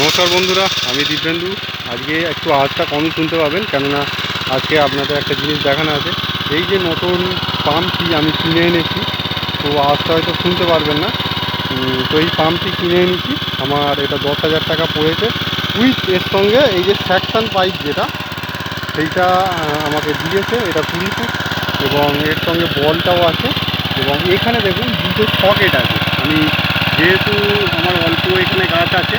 নমস্কার বন্ধুরা, আমি দিব্যেন্দু। আজকে একটু আওয়াজটা কম শুনতে পাবেন, কেননা আজকে আপনাদের একটা জিনিস দেখানো আছে। এই যে নতুন পাম্পটি আমি কিনে এনেছি, তো আওয়াজটা হয়তো শুনতে পারবেন না। তো এই পাম্পটি কিনে এনেছি, আমার এটা দশ হাজার টাকা পড়েছে। উইথ এর সঙ্গে এই যে স্যাকশন পাইপ যেটা, সেইটা আমাকে দিয়েছে, এটা কুড়ি ফুট এবং এর সঙ্গে বলটাও আছে। এবং এখানে দেখুন, দুটো সকেট আছে। আমি যেহেতু আমার অল্প এখানে গাছ আছে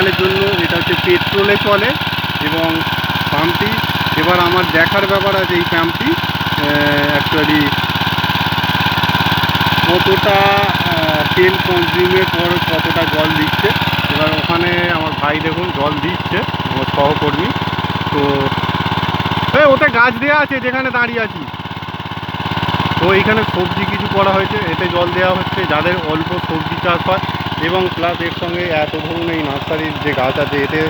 তো এইখানের জন্য এটা হচ্ছে পেট্রোলে চলে এবং পাম্পটি। এবার আমার দেখার ব্যাপার আছে এই পাম্পটি অ্যাকচুয়ালি কতটা তেল কনজিউমের পর কতটা জল দিচ্ছে। এবার ওখানে আমার ভাই দেখুন, জল দিচ্ছে, আমার সহকর্মী। তো এই ওটা গাছ দেওয়া আছে, যেখানে দাঁড়িয়ে আছি। তো এইখানে সবজি কিছু করা হয়েছে, এতে জল দেওয়া হচ্ছে। যাদের অল্প সবজি চাষ হয় এবং প্লাস এর সঙ্গে এত ধরুন এই নার্সারির যে গাছ আছে, এতে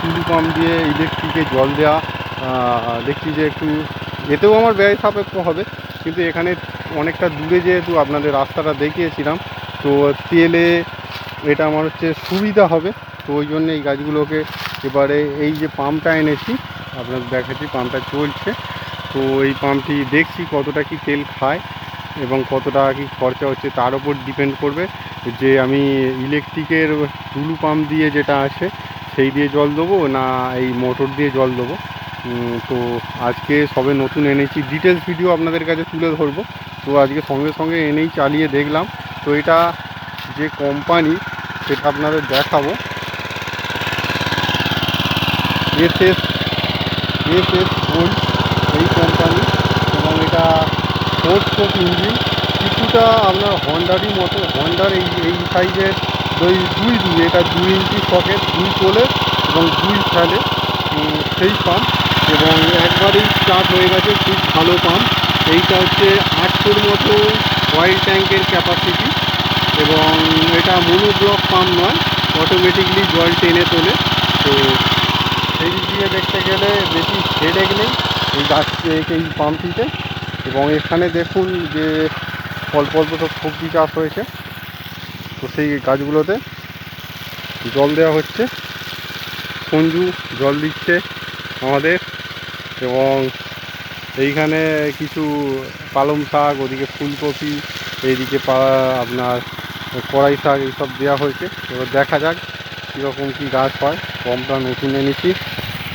টুলু পাম্প দিয়ে ইলেকট্রিকে জল দেওয়া দেখছি যে একটু, এতেও আমার ব্যয় সাপেক্ষ হবে, কিন্তু এখানে অনেকটা দূরে যেহেতু আপনাদের রাস্তাটা দেখিয়েছিলাম, তো তেলে এটা আমার হচ্ছে সুবিধা হবে, তো ওই জন্য এই গাছগুলোকে এবারে এই যে পাম্পটা এনেছি, আপনাদের দেখাচ্ছি পাম্পটা চলছে, তো এই পাম্পটি দেখছি কতটা কি তেল খায় এবং কত টাকা কী খরচা হচ্ছে তার উপর ডিপেন্ড করবে যে আমি ইলেকট্রিকের টুলু পাম্প দিয়ে যেটা আছে সেই দিয়ে জল দেবো না এই মোটর দিয়ে জল দেবো। তো আজকে সবে নতুন এনেছি। ডিটেলস ভিডিও আপনাদের কাছে তুলে ধরবো। তো আজকে সঙ্গে সঙ্গে এনেই চালিয়ে দেখলাম। তো এটা যে কোম্পানি সেটা আপনাদের দেখাবো। এস এস এস এস এই কোম্পানি স্ট্রোক ইঞ্জিন কিছুটা আপনার হন্ডারই মতো হন্ডার এই এই সাইজের দুই দুই দুই এটা দুই ইঞ্চি সকেট দুই তোলে এবং দুই ফেলে সেই পাম্প এবং একবারেই স্টার্ট হয়ে গেছে খুব ভালো পাম্প এইটা হচ্ছে আটশোর মতো অয়েল ট্যাঙ্কের ক্যাপাসিটি এবং এটা মনোব্লক পাম্প নয় অটোমেটিকলি জল টেনে তোলে। তো সেই দিক দিয়ে দেখতে গেলে বেশি হেডেক নেই এই গাছ, এই পাম্পটিতে এবং এখানে দেখুন যে অল্প অল্প সব সবজি চাষ হয়েছে। তো সেই গাছগুলোতে জল দেওয়া হচ্ছে। সঞ্জু জল দিচ্ছে আমাদের এবং এইখানে কিছু পালং শাক, ওদিকে ফুলকপি, এইদিকে আপনার কড়াই শাক এইসব দেওয়া হয়েছে। এবার দেখা যাক কীরকম কী গাছ হয়। কমটা নতুন এনেছি।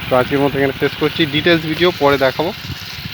তো আজকের মতো এখানে শেষ করছি। ডিটেলস ভিডিও পরে দেখাবো।